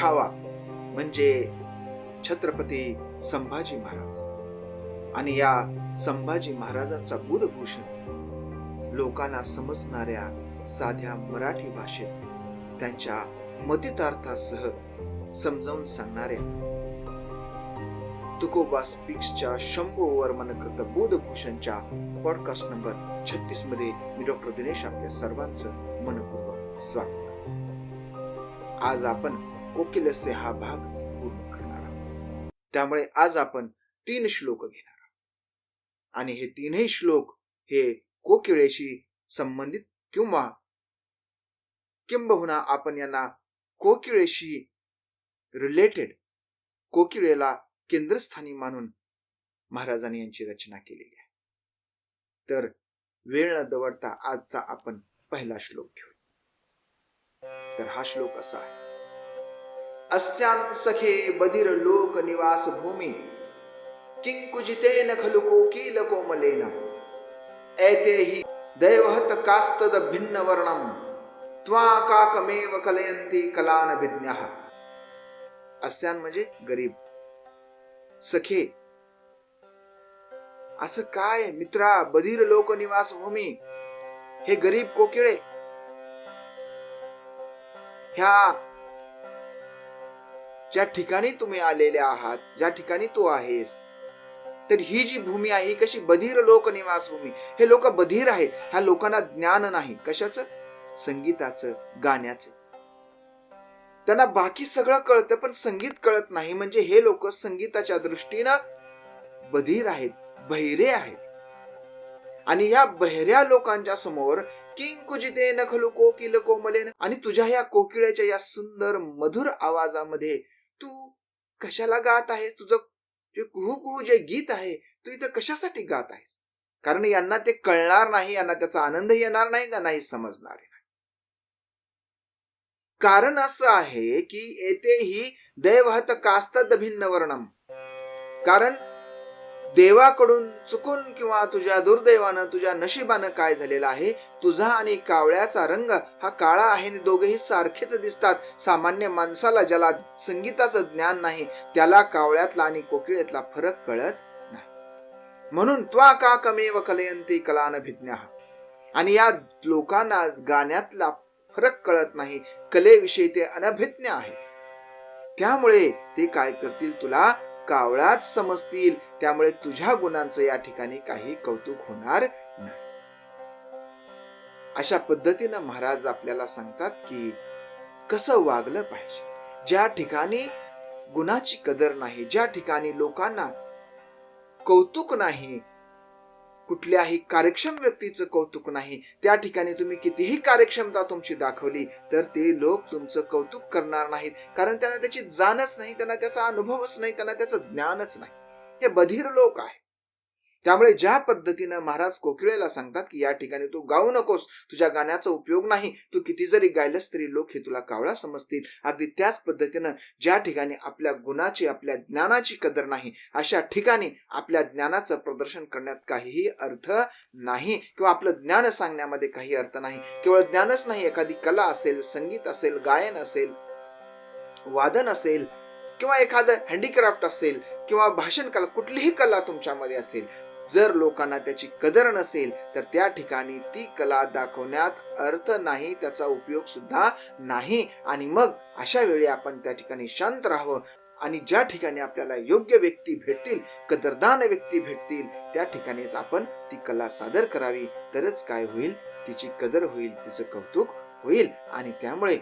छावा म्हणजे छत्रपती संभाजी महाराज. आणि या संभाजी महाराजांचा बुधभूषण लोकांना समजणाऱ्या साध्या मराठी भाषेत त्यांच्या मतितार्थासह समजावून सांगणाऱ्या तुकोबा स्पीक्सच्या शंभू मनकृत बोधभूषणच्या पॉडकास्ट नंबर छत्तीसमध्ये मी डॉक्टर दिनेश आपल्या सर्वांचं मनपूर्वक स्वागत आज आपण कोकिलस्य हा भाग पूर्ण करणार आहोत. त्यामुळे आज आपण तीन श्लोक घेणार आहोत. आणि हे तीनही श्लोक हे कोकिळेशी संबंधित किंवा किंबहुना आपण यांना कोकिळेशी रिलेटेड कोकिळेला केंद्रस्थानी मानून महाराजांनी यांची रचना केलेली आहे. तर वेळ न दवडता आजचा आपण पहिला श्लोक घेऊ तर हा श्लोक असा आहे. अस्यां सखे बधिर लोक निवास भूमी किंकुजितेन खलु कोकिल कोमलेन एते हि दैवहत कास्तद भिन्न वर्णम त्वा काकमेव कलयन्ति कलान भिज्ञः अस्यान म्हणजे गरीब। सखे असं काय मित्रा बधीर लोक निवास भूमी हे गरीब कोकिळे? ह्या ज्या ठिकाणी तुम्ही आलेले आहात ज्या ठिकाणी तू आहेस तर ही जी भूमी आहे ही कशी बधीर लोक निवास भूमी. हे लोक बधीर आहे ह्या लोकांना ज्ञान नाही. कशाचं? संगीताचं गाण्याचं. त्यांना बाकी सगळं कळतं पण संगीत कळत नाही. म्हणजे हे लोक संगीताच्या दृष्टीनं बधीर आहेत बहिरे आहेत. आणि ह्या बहिऱ्या लोकांच्या समोर किंग कुजिते नखलू कोकिल कोमलेन. आणि तुझ्या ह्या कोकिळ्याच्या या सुंदर मधुर आवाजामध्ये कशाला गात आहेस तुझं? जे कुहू कुहू जे गीत आहे तू इथं कशासाठी गात आहेस? कारण यांना ते कळणार नाही यांना त्याचा आनंद येणार नाही त्यांनाही समजणार नाही. कारण असं आहे की येथेही दैवहत कास्तद भिन्न वर्णम कारण देवाकडून चुकून किंवा तुझ्या दुर्दैवानं तुझ्या नशिबानं काय झालेलं आहे तुझा आणि कावळ्याचा रंग हा काळा आहे आणि दोघेही सारखेच दिसतात. सामान्य माणसाला ज्याला संगीताचं ज्ञान नाही त्याला कावळ्यातला आणि कोकिळेतला फरक कळत नाही. म्हणून त्वा का कमेव कलयंती कलान भिज्ञा. आणि या लोकांना गाण्यातला फरक कळत नाही कलेविषयी ते अनभिज्ञ आहेत. त्यामुळे ते काय करतील तुला? कावळाच समजतील. त्यामुळे तुझ्या गुणांचं या ठिकाणी काही कौतुक होणार नाही. अशा पद्धतीनं महाराज आपल्याला सांगतात की कसं वागलं पाहिजे. ज्या ठिकाणी गुणाची कदर नाही ज्या ठिकाणी लोकांना कौतुक नाही कुठल्याही कार्यक्षम व्यक्तीचं कौतुक नाही. त्या ठिकाणी तुम्ही कितीही कार्यक्षमता तुमची दाखवली तर ते लोक तुमचं कौतुक करणार नाहीत. कारण त्यांना त्याची जाणच नाही त्यांना त्याचा अनुभवच नाही त्यांना त्याचं ज्ञानच नाही. हे बधीर लोक आहे. त्यामुळे ज्या पद्धतीनं महाराज कोकिळेला सांगतात की या ठिकाणी तू गाऊ नकोस तुझ्या गाण्याचा उपयोग नाही तू किती जरी गायलस तरी लोक हे तुला कावळा समजतील. अगदी त्याच पद्धतीनं ज्या ठिकाणी आपल्या गुणाची आपल्या ज्ञानाची कदर नाही अशा ठिकाणी आपल्या ज्ञानाचं प्रदर्शन करण्यात काहीही अर्थ नाही किंवा आपलं ज्ञान सांगण्यामध्ये काही अर्थ नाही. केवळ ज्ञानच नाही एखादी कला असेल संगीत असेल गायन असेल वादन असेल किंवा एखादं हँडीक्राफ्ट असेल किंवा भाषण कला कुठलीही कला तुमच्यामध्ये असेल जर लोकांना त्याची कदर नसेल तर त्या ठिकाणी ती कला दाखवण्यात अर्थ नाही त्याचा उपयोग सुद्धा नाही. आणि मग अशा वेळी आपण त्या ठिकाणी शांत राहावं. आणि ज्या ठिकाणी आपल्याला योग्य व्यक्ती भेटतील कदरदान व्यक्ती भेटतील त्या ठिकाणीच आपण ती कला सादर करावी. तरच काय होईल? तिची कदर होईल तिचं कौतुक होईल. आणि त्यामुळे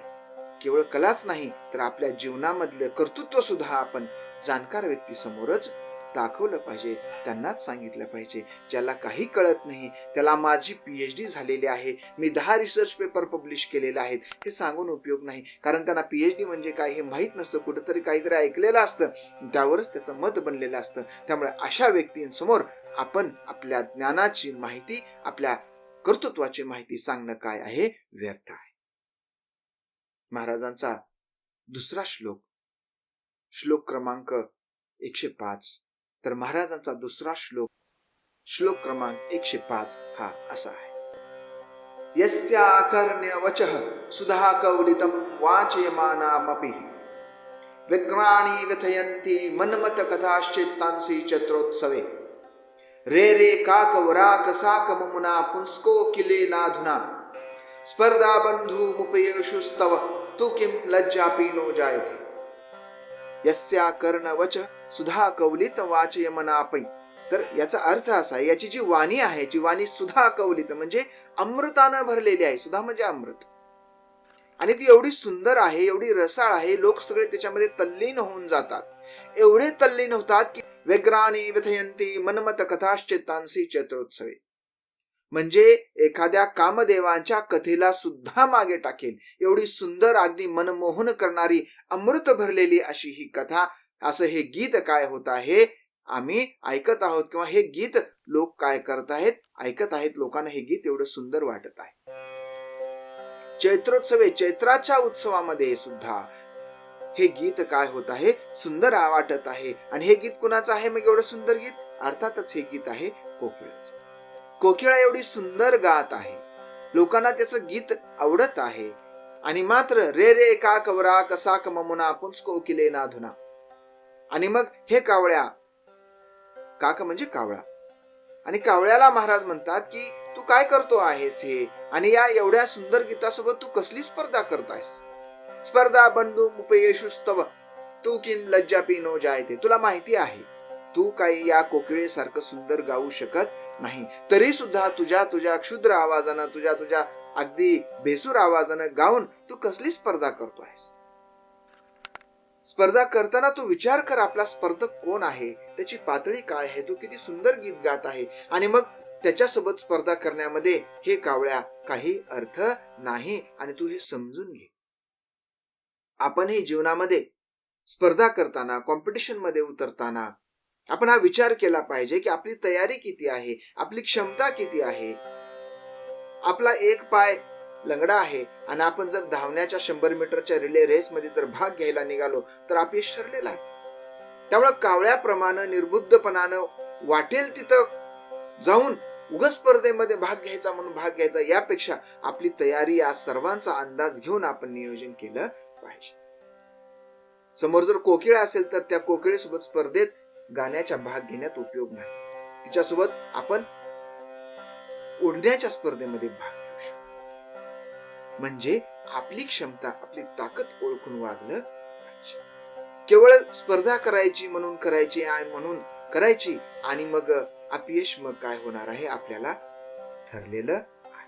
केवळ कलाच नाही तर आपल्या जीवनामधलं कर्तृत्व सुद्धा आपण जाणकार व्यक्ती समोरच दाखवलं पाहिजे त्यांनाच सांगितलं पाहिजे. ज्याला काही कळत नाही त्याला माझी पीएच डी झालेली आहे. मी दहा रिसर्च पेपर पब्लिश केलेले आहेत. हे सांगून उपयोग नाही. कारण त्यांना पीएच डी म्हणजे काय हे माहीत नसतं. कुठंतरी काहीतरी ऐकलेलं असतं. त्यावरच त्याचं मत बनलेलं असतं. त्यामुळे अशा व्यक्तींसमोर आपण आपल्या ज्ञानाची माहिती आपल्या कर्तृत्वाची माहिती सांगणं काय आहे? व्यर्थ आहे. महाराजांचा दुसरा श्लोक. श्लोक क्रमांक एकशे पाच. तर महाराजांचा दुसरा श्लोक श्लोक क्रमांक एकशे पाच हा असा आहे. यस्याकर्ण्य वचः सुधा कौलितम वाचयमानामपि. व्यग्राणी व्यथयंती मनमत कथाश्चित्तांसी चत्रोत्सवे. रे रे काकवराक साक ममुना पुंस्को किले नाधुना. स्पर्धा बंधू मुपयेषुस्तव तू किम लज्जापी नो जायते. यस्या कर्णवच सुधा कवलित वाचय मनापै तर याचा अर्थ असा आहे याची जी वाणी आहे जी वाणी सुधा कवलित म्हणजे अमृतानं भरलेली आहे. सुधा म्हणजे अमृत. आणि ती एवढी सुंदर आहे एवढी रसाळ आहे लोक सगळे त्याच्यामध्ये तल्लीन होऊन जातात. एवढे तल्लीन होतात की व्यग्राणी व्यथयंती मनमत कथाश्चित्तांसी चत्रोत्सवे म्हणजे एखाद्या कामदेवांच्या कथेला सुद्धा मागे टाकेल. एवढी सुंदर अगदी मनमोहन करणारी अमृत भरलेली अशी ही कथा. असं हे गीत काय होत आहे? आम्ही ऐकत आहोत किंवा हे गीत लोक काय करत आहेत? ऐकत आहेत लोकांना हे गीत एवढं सुंदर वाटत आहे. चैत्रोत्सवे चैत्राच्या उत्सवामध्ये सुद्धा हे गीत काय होत आहे? सुंदर वाटत आहे. आणि हे गीत कुणाचं आहे? मग एवढं सुंदर गीत? अर्थातच हे गीत आहे कोकिळाचं. कोकिळा एवढी सुंदर गात आहे. लोकांना त्याचं गीत आवडत आहे. आणि मात्र रे रे का कवरा कसा कममुना पुंस कोकिले नाधुना आणि मग हे कावळ्या. काक म्हणजे कावळा. आणि कावळ्याला महाराज म्हणतात की तू काय करतो आहेस हे? आणि या एवढ्या सुंदर गीतासोबत तू कसली स्पर्धा करत आहेस स्पर्धा बंधू मुपयेशुस्तव तू किन लज्जा पिनो जायते. तुला माहिती आहे. तू काही या कोकिळेसारखं सुंदर गाऊ शकत नाही. तरी सुद्धा तुझ्या तुझ्या क्षुद्र आवाजानं तुझ्या तुझ्या अगदी बेसूर आवाजानं गाऊन तू कसली स्पर्धा करतो आहेस स्पर्धा करताना तू विचार कर आपला स्पर्धक कोण आहे? त्याची पातळी काय आहे? तो किती सुंदर गीत गात आहे? आणि मग त्याच्यासोबत स्पर्धा करण्यामध्ये हे कावळ्या काही अर्थ नाही आणि तू हे समजून घे. आपणही जीवनामध्ये स्पर्धा करताना कॉम्पिटिशनमध्ये उतरताना आपण हा विचार केला पाहिजे की आपली तयारी किती आहे आपली क्षमता किती आहे. आपला एक पाय लंगडा आहे आणि आपण जर धावण्याच्या शंभर मीटरच्या रिले रेस मध्ये जर भाग घ्यायला निघालो तर अपयश ठरलेला आहे. त्यामुळे कावळ्याप्रमाणे निर्बुद्धपणानं वाटेल तिथं जाऊन उग स्पर्धेमध्ये भाग घ्यायचा म्हणून भाग घ्यायचा यापेक्षा आपली तयारी या सर्वांचा अंदाज घेऊन आपण नियोजन केलं पाहिजे. समोर जर कोकिळ असेल तर त्या कोकिळेसोबत स्पर्धेत गाण्याच्या भाग घेण्यात उपयोग नाही. तिच्यासोबत आपण उडण्याच्या स्पर्धेमध्ये भाग घेऊ शकतो. म्हणजे आपली क्षमता आपली ताकद ओळखून वागलं पाहिजे. केवळ स्पर्धा करायची म्हणून करायची आणि म्हणून करायची आणि मग अपयश मग काय होणार आहे आपल्याला ठरलेलं आहे.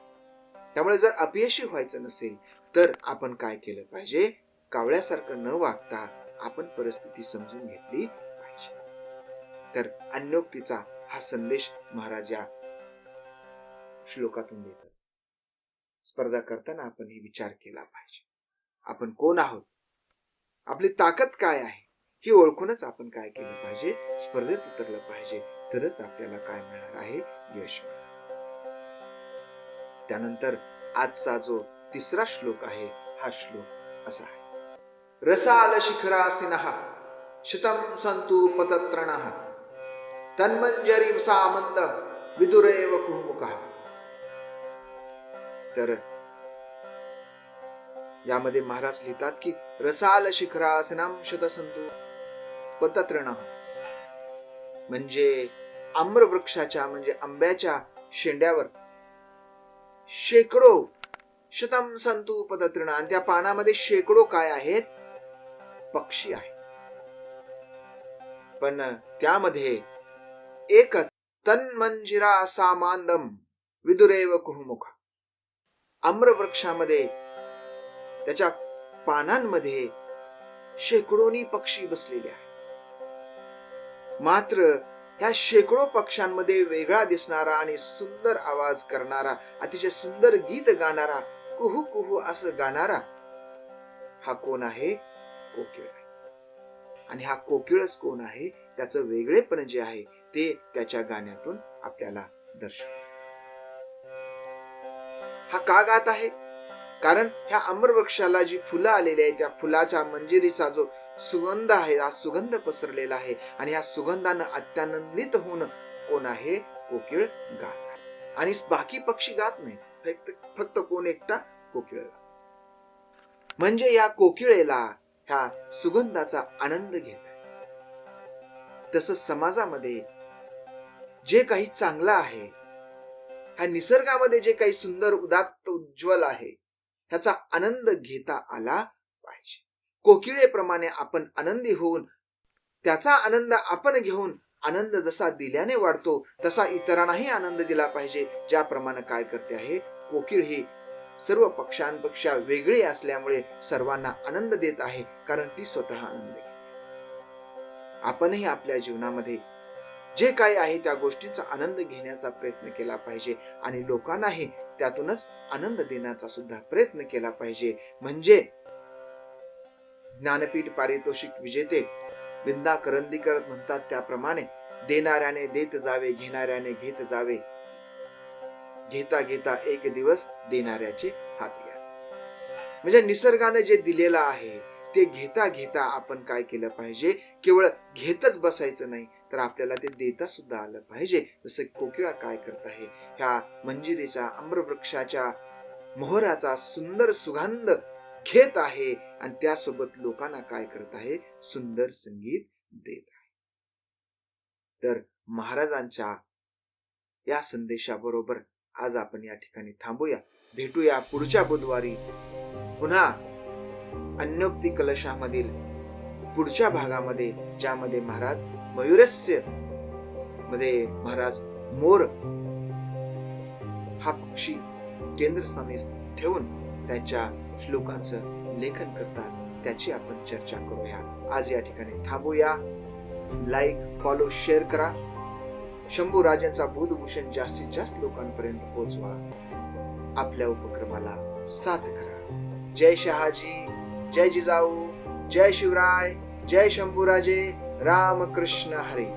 त्यामुळे जर अपयशी व्हायचं नसेल तर आपण काय केलं पाहिजे? कावळ्यासारखं न वागता आपण परिस्थिती समजून घेतली तर अन्योक्तीचा हा संदेश महाराज या श्लोकातून देतात. स्पर्धा करताना आपण ही विचार केला पाहिजे. आपण कोण आहोत? आपली ताकद काय आहे? ही ओळखूनच आपण काय केलं पाहिजे? स्पर्धेत उतरलं पाहिजे. तरच आपल्याला काय मिळणार आहे? यश त्यानंतर आजचा जो तिसरा श्लोक आहे हा श्लोक असा आहे. रसाल शिखरासिनः शतम संतु पतत्रणः तन्मंजरी सामंद विदुरेव कुहुमुखः। तर यामध्ये महाराज लिहितात की रसाल शिखरासनाम शतसंतू पतत्रण म्हणजे आम्रवृक्षाच्या म्हणजे आंब्याच्या शेंड्यावर शेकडो शतम संतू पदत्रण आणि त्या पानामध्ये शेकडो काय आहेत? पक्षी आहेत. पण त्यामध्ये एकच तन्मंजिरा सामांदम विदुरेव कुहुमुख. आम्रवृक्षामध्ये त्याच्या पानांमध्ये शेकडोनी पक्षी बसलेले आहेत. मात्र ह्या शेकडो पक्ष्यांमध्ये वेगळा दिसणारा आणि सुंदर आवाज करणारा अतिशय सुंदर गीत गाणारा कुहू कुहू असं गाणारा हा कोण आहे? कोकिळ आहे. आणि हा कोकिळच कोण आहे? त्याचं वेगळेपण जे आहे ते त्याच्या गाण्यातून आपल्याला दर्शवतो. हा का गात आहे? कारण ह्या अमरवृक्षाला जी फुलं आलेली आहे त्या फुलाच्या मंजिरीचा जो सुगंध आहे हा सुगंध पसरलेला आहे आणि ह्या सुगंधानं अत्यानंदित होऊन कोण आहे? कोकिळ गात आहे. आणि बाकी पक्षी गात नाहीत. फक्त फक्त कोण एकटा कोकिळ गात म्हणजे या कोकिळेला ह्या सुगंधाचा आनंद घेत आहे. तसंच समाजामध्ये जे काही चांगलं आहे ह्या निसर्गामध्ये जे काही सुंदर उदात्त उज्ज्वल आहे ह्याचा आनंद घेता आला पाहिजे. कोकिळेप्रमाणे आपण आनंदी होऊन त्याचा आनंद आपण घेऊन आनंद जसा दिल्याने वाढतो तसा इतरांनाही आनंद दिला पाहिजे ज्याप्रमाणे काय करते आहे कोकिळ ही सर्व पक्षांपेक्षा वेगळी असल्यामुळे सर्वांना आनंद देत आहे कारण ती स्वतः आनंद आपणही आपल्या जीवनामध्ये जे काही आहे त्या गोष्टींचा आनंद घेण्याचा प्रयत्न केला पाहिजे आणि लोकांनाही त्यातूनच आनंद देण्याचा सुद्धा प्रयत्न केला पाहिजे. म्हणजे ज्ञानपीठ पारितोषिक विजेते बिंदा करंदीकर म्हणतात त्याप्रमाणे देणाऱ्याने देत जावे घेणाऱ्याने घेत जावे. घेता घेता एक दिवस देणाऱ्याचे हात घ्या. म्हणजे निसर्गाने जे दिलेलं आहे ते घेता घेता आपण काय केलं पाहिजे? केवळ घेतच बसायचं नाही. तर आपल्याला ते देता सुद्धा आलं पाहिजे. जसं कोकिळा काय करत आहे? ह्या मंजिरीचा आम्रवृक्षाच्या मोहराचा सुंदर सुगंध घेत आहे आणि त्यासोबत लोकांना काय करत आहे? सुंदर संगीत देत आहे. तर महाराजांच्या या संदेशाबरोबर आज आपण या ठिकाणी थांबूया. भेटूया पुढच्या बुधवारी. पुन्हा अन्योक्ती कलशामधील पुढच्या भागामध्ये ज्यामध्ये महाराज मयुरस्यमध्ये महाराज मोर हा पक्षी केंद्रस्थानी ठेवून त्यांच्या श्लोकांचं लेखन करतात. त्याची आपण चर्चा करूया. आज या ठिकाणी थांबूया. लाईक फॉलो शेअर करा. शंभू राजांचा बुधभूषण जास्तीत जास्त लोकांपर्यंत पोहोचवा. आपल्या उपक्रमाला साथ करा. जय शहाजी जय जिजाऊ जय शिवराय जय शंभूराजे रामकृष्ण हरी।